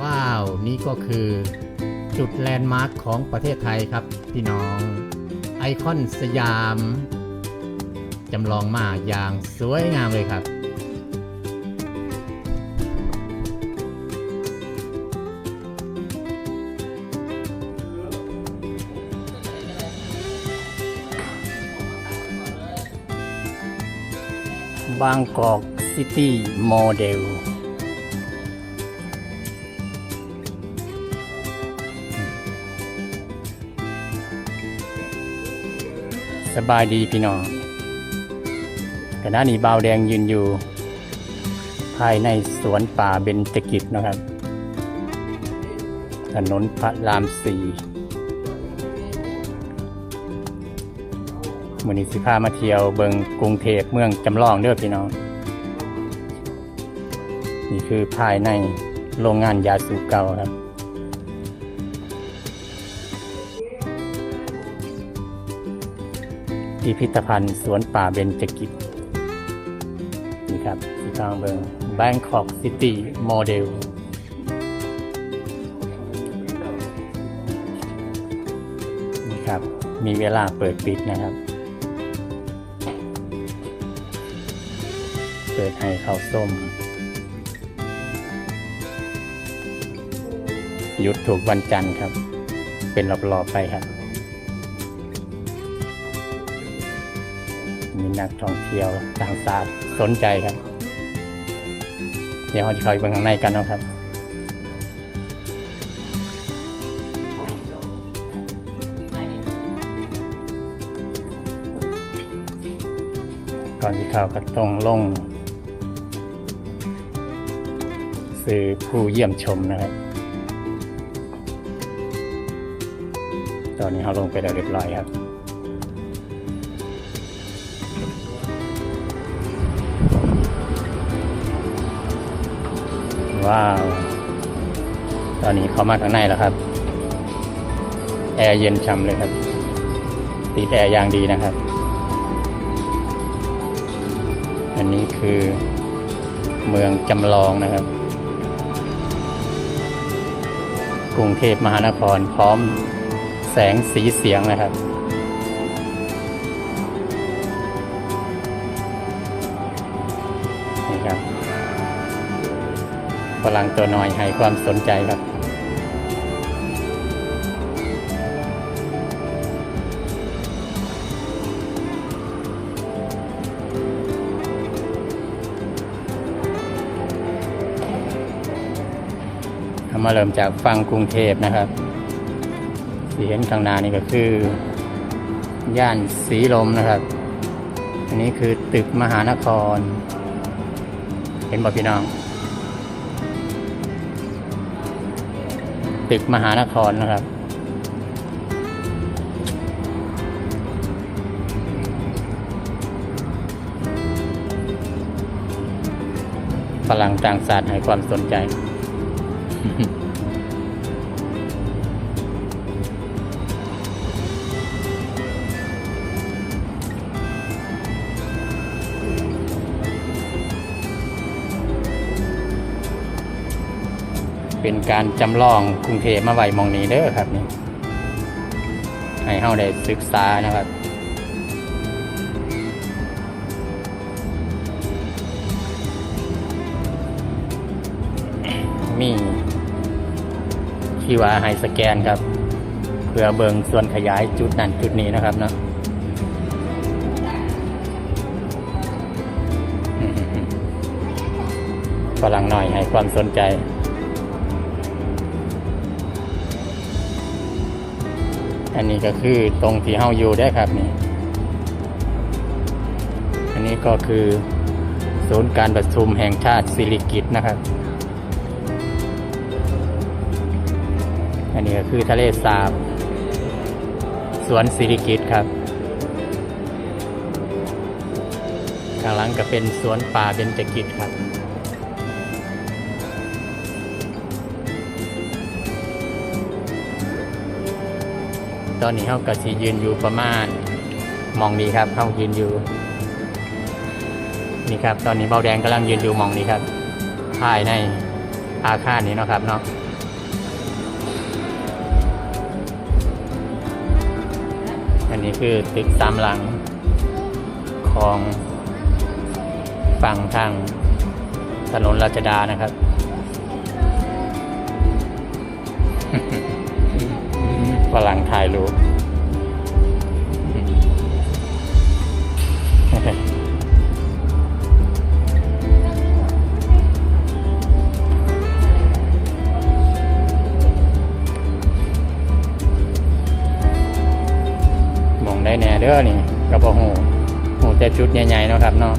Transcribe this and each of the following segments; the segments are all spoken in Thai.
ว้าว นี่ก็คือจุดแลนด์มาร์คของประเทศไทยครับ พี่น้อง ไอคอนสยามจำลองมาอย่างสวยงามเลยครับบางกอกซิตี้โมเดล สบายดีพี่น้องขณะนี้บาวแดงยืนอยู่ ภายในสวนป่าเบญจกิจนะครับ ถนนพระรามสี่มือนี้สิพามาเที่ยวเบิงกรุงเทพเมืองจำลองเด้อพี่น้อง นี่คือภายในโรงงานยาสูบเก่าครับ พิพิธภัณฑ์สวนป่าเบญจกิจนี่ครับสีทางเบิง Bangkok City Model นี่ครับ มีเวลาเปิดปิดนะครับ เปิดให้เข้าส้ม หยุดถูกวันจันทร์ครับ เป็นรอบๆไปครับ มีนักท่องเที่ยวต่างชาติสนใจครับ เดี๋ยวเราจะเข้าไปเบิ่งข้างในกันนะครับก่อนที่เข้าก็ต้องลงสื่อผู้เยี่ยมชมนะครับ ตอนนี้เราลงไปแล้วเรียบร้อยครับ ว้าว ตอนนี้เข้ามาข้างในแล้วครับ แอร์เย็นช่ำเลยครับ ติดแอร์อย่างดีนะครับ อันนี้คือเมืองจำลองนะครับ กรุงเทพมหานครพร้อมแสงสีเสียงนะครับ ฝรั่งตัวน้อยให้ความสนใจครับเอามาเริ่มจากฟังกรุงเทพนะครับที่เห็นข้างหน้านี่ก็คือย่านสีลมนะครับ อันนี้คือตึกมหานคร เห็นบ่พี่น้อง ตึกมหานครนะครับ ฝรั่งต่างชาติให้ความสนใจ เป็นการจำลองกรุงเทพมาไว้มองนี้เด้อครับนี่ให้เฮาได้ศึกษานะครับมีที่ว่าให้สแกนครับ เพื่อเบิงส่วนขยายจุดนั้นจุดนี้นะครับเนาะฝรั่งหน่อยให้ความสนใจ อันนี้ก็คือตรงที่เฮาอยู่ได้ครับนี่ อันนี้ก็คือศูนย์การประชุมแห่งชาติสิริกิตนะครับ อันนี้ก็คือทะเลสาบ สวนสิริกิตครับ ข้างหลังก็เป็นสวนป่าเบญจกิจครับ ตอนนี้เขาก็สิยืนอยู่ประมาณมองนี้ครับเขายืนอยู่ นี่ครับ ตอนนี้เบาแดงกำลังยืนอยู่มองนี้ครับภายในอาคารนี้นะครับเนาะอันนี้คือตึกสามหลังของฝั่งทางถนนราชดานะครับ ฝรั่งถ่ายรูปมองได้แน่เด้อนี่กระบอกหูหูแต่จุดใหญ่ๆเนาะครับเนาะ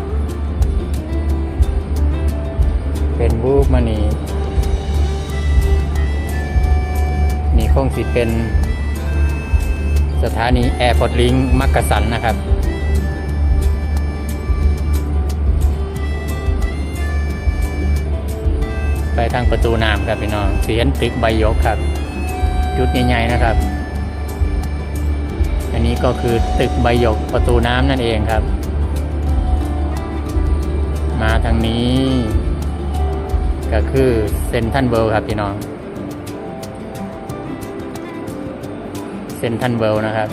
เป็นวูบมานีนี่คงสิเป็น สถานีแอร์พอร์ตลิงมักกะสันนะครับ ไปทางประตูน้ำครับพี่น้องสีเห็นตึกใบยกครับ จุดใหญ่ๆนะครับ อันนี้ก็คือตึกใบยกประตูน้ำนั่นเองครับ มาทางนี้ ก็คือเซนทันเวิลด์ครับพี่น้อง เซนทันเวิลด์นะครับ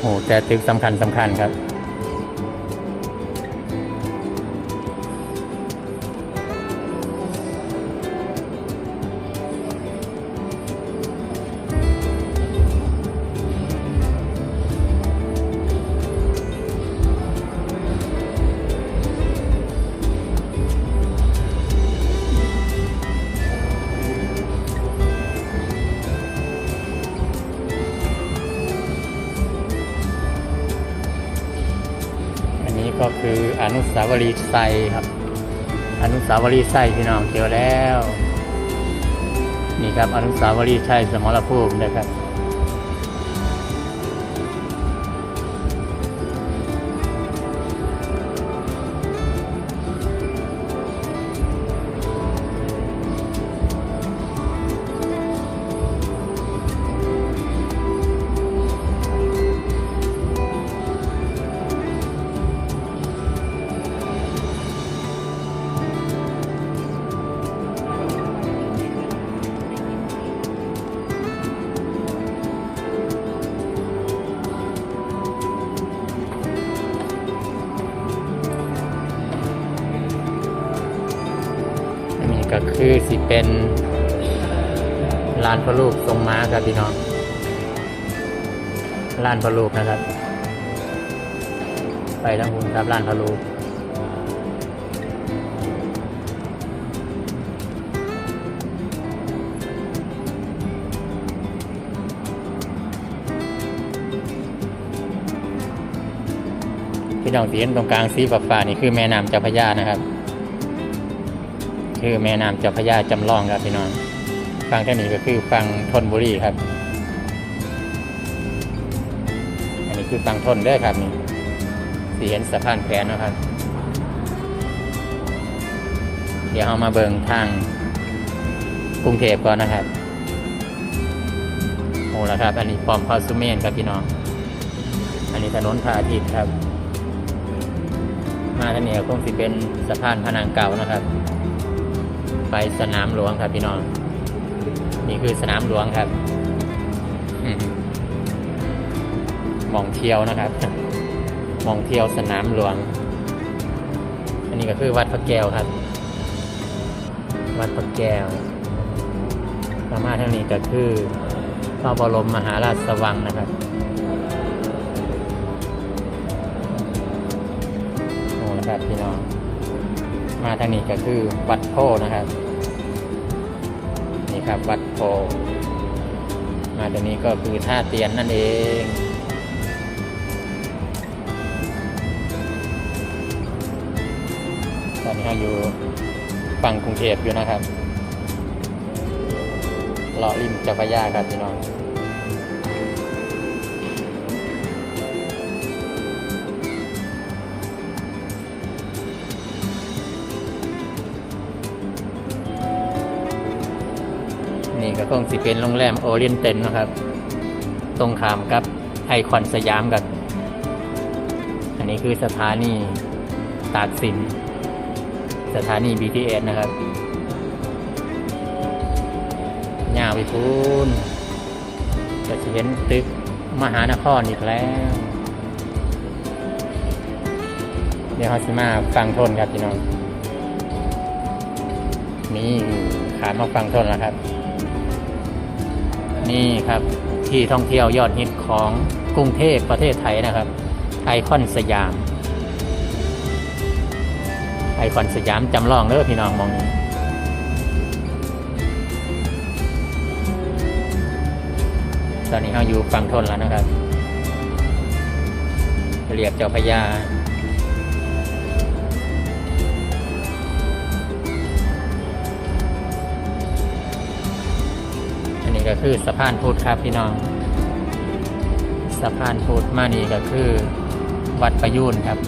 โหแต่ตึกสำคัญสำคัญครับ นุสาวรีย์ไซครับ อนุสาวรีย์ไซพี่น้องเจอแล้ว นี่ครับอนุสาวรีย์ไซสมรภูมินะครับ คือสิเป็นลานพระรูปทรงม้าครับพี่น้องลานพระรูปนะครับ ไปทางหุ่นครับลานพระรูปพี่น้องสีตรงกลางสีฟ้าๆนี่คือแม่น้ำเจ้าพระยานะครับ คือแม่น้ำเจ้าพระยาจำลองครับพี่น้องฝั่งที่นี้ก็คือฝั่งธนบุรีครับ อันนี้คือฝั่งธนเด้อครับนี่สีเห็นสะพานแขวนนะครับ เดี๋ยวเรามาเบิงทางกรุงเทพก่อนนะครับโอ้แล้วครับ อันนี้ปอมพาสุเมนครับพี่น้อง อันนี้ถนนพระอาทิตย์ครับ มาทางนี้ก็คงสิเป็นสะพานพนางเก่านะครับ ไปสนามหลวงครับพี่น้อง นี่คือสนามหลวงครับมมองเที่ยวนะครับ มองเที่ยวสนามหลวง อันนี้ก็คือวัดพระแก้วครับ วัดพระแก้วสามารถทางนี้ก็คือพระบรมมหาราชวังนะครับโอ้นะครับพี่น้อง มาทางนี้ก็คือวัดโพนะครับ นี่ครับวัดโพมาตรงนี้ก็คือท่าเตียนนั่นเองตอนนี้เราอยู่ฝั่งกรุงเทพอยู่นะครับเลาะริมเจ้าพระยาครับพี่น้อง ก็คงสิเป็นโรงแรมโอเรียนเต็นนะครับ ตรงขามกับไอคอนสยามกันอันนี้คือสถานีตากสิน สถานี BTS นะครับยาวไปพูนจะเห็นตึกมหานครอีกแล้ว เดี๋ยวเราสิมาฟังทนครับพี่น้อง นี่ขามาฟังทนแล้วครับ นี่ครับที่ท่องเที่ยวยอดฮิตของกรุงเทพประเทศไทยนะครับ ไอคอนสยาม ไอคอนสยามจำลองเด้อพี่น้องมองนี้ตอนนี้เราอยู่ฝั่งทนแล้วนะครับเรียบเจ้าพระยา ก็คือสะพานพุทธครับพี่น้อง สะพานพุทธมานี่ก็คือวัดประยูนครับ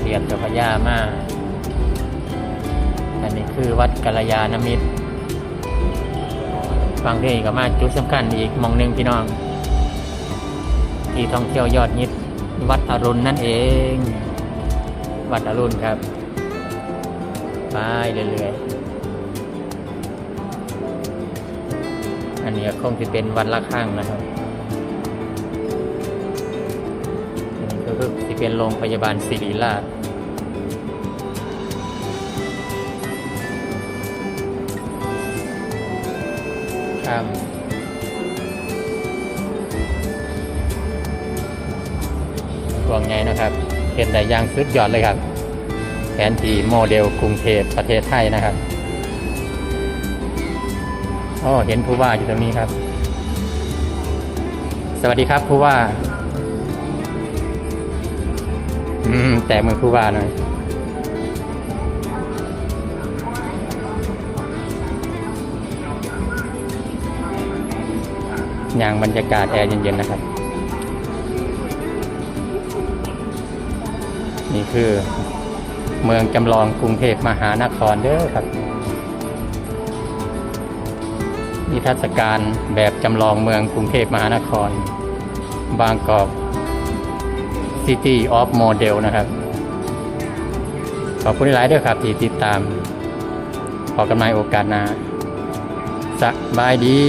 เรียบเจ้าพระยามาอันนี้คือวัดกัลยาณมิตรฟังเพลงก็มาจุดสำคัญอีกมองหนึ่งพี่น้อง ที่ท่องเที่ยวยอดฮิตวัดอรุณนั่นเอง วัดอรุณครับ ไปเรื่อยๆ อันนี้คงจะเป็นวัดละข้างนะครับอันนี้ก็คือจะเป็นโรงพยาบาลศิริราชครับกวงไงนะครับเป็นได้อย่างสุดยอดเลยครับ แผนที่โมเดลกรุงเทพประเทศไทยนะครับ อ๋อเห็นผู้ว่าอยู่ตรงนี้ครับ สวัสดีครับผู้ว่า อืม แต่มือผู้ว่าหน่อยอย่างบรรยากาศแอร์เย็นๆนะครับ นี่คือเมืองจำลองกรุงเทพมหานครเด้อครับ นิทรรศการแบบจำลองเมืองกรุงเทพมหานคร บางกอก City of Model นะครับ ขอบคุณหลายด้วยครับที่ติดตาม ขอกันใหม่โอกาสหน้าสบายดี